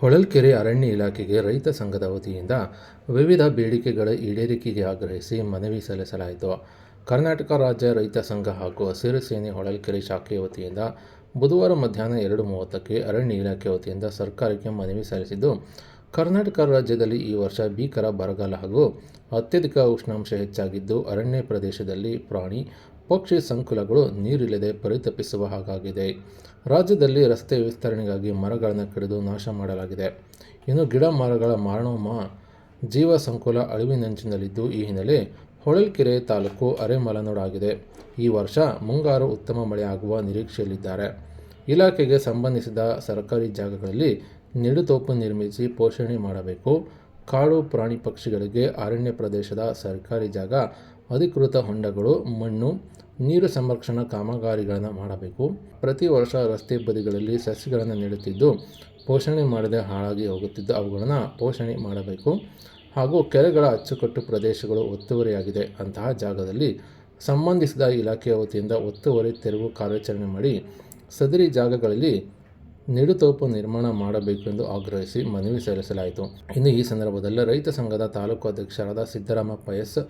ಹೊಳಲ್ಕೆರೆ ಅರಣ್ಯ ಇಲಾಖೆಗೆ ರೈತ ಸಂಘದ ವತಿಯಿಂದ ವಿವಿಧ ಬೇಡಿಕೆಗಳ ಈಡೇರಿಕೆಗೆ ಆಗ್ರಹಿಸಿ ಮನವಿ ಸಲ್ಲಿಸಲಾಯಿತು. ಕರ್ನಾಟಕ ರಾಜ್ಯ ರೈತ ಸಂಘ ಹಾಗೂ ಹಸಿರು ಸೇನೆ ಹೊಳಲ್ಕೆರೆ ಶಾಖೆಯ ವತಿಯಿಂದ ಬುಧವಾರ ಮಧ್ಯಾಹ್ನ ಎರಡು ಮೂವತ್ತಕ್ಕೆ ಅರಣ್ಯ ಇಲಾಖೆ ವತಿಯಿಂದ ಸರ್ಕಾರಕ್ಕೆ ಮನವಿ ಸಲ್ಲಿಸಿದ್ದು ಕರ್ನಾಟಕ ರಾಜ್ಯದಲ್ಲಿ ಈ ವರ್ಷ ಭೀಕರ ಬರಗಾಲ ಹಾಗೂ ಅತ್ಯಧಿಕ ಉಷ್ಣಾಂಶ ಹೆಚ್ಚಾಗಿದ್ದು, ಅರಣ್ಯ ಪ್ರದೇಶದಲ್ಲಿ ಪ್ರಾಣಿ, ಪಕ್ಷಿ ಸಂಕುಲಗಳು ನೀರಿಲ್ಲದೆ ಪರಿತಪಿಸುವ ಹಾಗಾಗಿದೆ. ರಾಜ್ಯದಲ್ಲಿ ರಸ್ತೆ ವಿಸ್ತರಣೆಗಾಗಿ ಮರಗಳನ್ನು ಕಡಿದು ನಾಶ ಮಾಡಲಾಗಿದೆ. ಇನ್ನು ಗಿಡ ಮರಗಳ ಮಾರಣೋಮ, ಜೀವ ಸಂಕುಲ ಅಳಿವಿನಂಚಿನಲ್ಲಿದ್ದು, ಈ ಹಿನ್ನೆಲೆ ಹೊಳಲ್ಕೆರೆ ತಾಲೂಕು ಅರೆಮಲೆನಾಡಾಗಿದೆ. ಈ ವರ್ಷ ಮುಂಗಾರು ಉತ್ತಮ ಮಳೆಯಾಗುವ ನಿರೀಕ್ಷೆಯಲ್ಲಿದ್ದಾರೆ. ಇಲಾಖೆಗೆ ಸಂಬಂಧಿಸಿದ ಸರ್ಕಾರಿ ಜಾಗಗಳಲ್ಲಿ ನಿಡುತೋಪು ನಿರ್ಮಿಸಿ ಪೋಷಣೆ ಮಾಡಬೇಕು. ಕಾಡು ಪ್ರಾಣಿ ಪಕ್ಷಿಗಳಿಗೆ ಅರಣ್ಯ ಪ್ರದೇಶದ ಸರ್ಕಾರಿ ಜಾಗ, ಅಧಿಕೃತ ಹೊಂಡಗಳು, ಮಣ್ಣು, ನೀರು ಸಂರಕ್ಷಣಾ ಕಾಮಗಾರಿಗಳನ್ನು ಮಾಡಬೇಕು. ಪ್ರತಿ ವರ್ಷ ರಸ್ತೆ ಬದಿಗಳಲ್ಲಿ ಸಸಿಗಳನ್ನು ನೆಡುತ್ತಿದ್ದು, ಪೋಷಣೆ ಮಾಡದೆ ಹಾಳಾಗಿ ಹೋಗುತ್ತಿದ್ದು ಅವುಗಳನ್ನು ಪೋಷಣೆ ಮಾಡಬೇಕು. ಹಾಗೂ ಕೆರೆಗಳ ಅಚ್ಚುಕಟ್ಟು ಪ್ರದೇಶಗಳು ಒತ್ತುವರಿಯಾಗಿದೆ ಅಂತಹ ಜಾಗದಲ್ಲಿ ಸಂಬಂಧಿಸಿದ ಇಲಾಖೆಯ ವತಿಯಿಂದ ಒತ್ತುವರಿ ತೆರವು ಕಾರ್ಯಾಚರಣೆ ಮಾಡಿ ಸದರಿ ಜಾಗಗಳಲ್ಲಿ ನಿಡುತೋಪು ನಿರ್ಮಾಣ ಮಾಡಬೇಕೆಂದು ಆಗ್ರಹಿಸಿ ಮನವಿ ಸಲ್ಲಿಸಲಾಯಿತು. ಇನ್ನು ಈ ಸಂದರ್ಭದಲ್ಲಿ ರೈತ ಸಂಘದ ತಾಲೂಕು ಅಧ್ಯಕ್ಷರಾದ ಸಿದ್ದರಾಮಪ್ಪ ಎಸ್,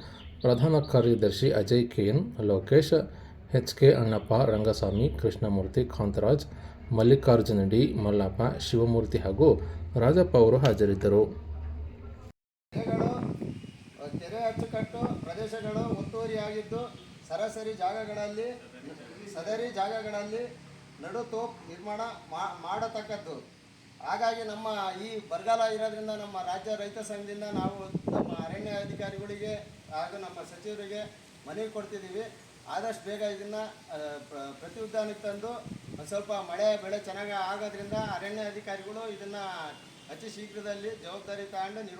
ಪ್ರಧಾನ ಕಾರ್ಯದರ್ಶಿ Ajay KN Lokesh H K Annappa, Rangaswamy, Krishnamurthy Kantharaj, Mallikarjuna D, Mallappa, Shivamurthy ಹಾಗೂ ರಾಜಪ್ಪ ಅವರು ಹಾಜರಿದ್ದರು. ಸರಾಸರಿ ಜಾಗಗಳಲ್ಲಿ, ಸದರಿ ಜಾಗಗಳಲ್ಲಿ ನಡು ತೋಪ್ ನಿರ್ಮಾಣ ಮಾಡತಕ್ಕದ್ದು. ಹಾಗಾಗಿ ನಮ್ಮ ಈ ಬರಗಾಲ ಇರೋದ್ರಿಂದ ನಮ್ಮ ರಾಜ್ಯ ರೈತ ಸಂಘದಿಂದ ನಾವು ನಮ್ಮ ಅರಣ್ಯ ಅಧಿಕಾರಿಗಳಿಗೆ ಹಾಗೂ ನಮ್ಮ ಸಚಿವರಿಗೆ ಮನವಿ ಕೊಡ್ತಿದ್ದೀವಿ. ಆದಷ್ಟು ಬೇಗ ಇದನ್ನು ಪ್ರತಿ ಉದ್ಯಾನಕ್ಕೆ ತಂದು ಒಂದು ಸ್ವಲ್ಪ ಮಳೆ, ಬೆಳೆ ಚೆನ್ನಾಗಿ ಆಗೋದ್ರಿಂದ ಅರಣ್ಯ ಅಧಿಕಾರಿಗಳು ಇದನ್ನು ಅತಿ ಶೀಘ್ರದಲ್ಲಿ ಜವಾಬ್ದಾರಿ ತಗೊಂಡು ನಿರ್ವ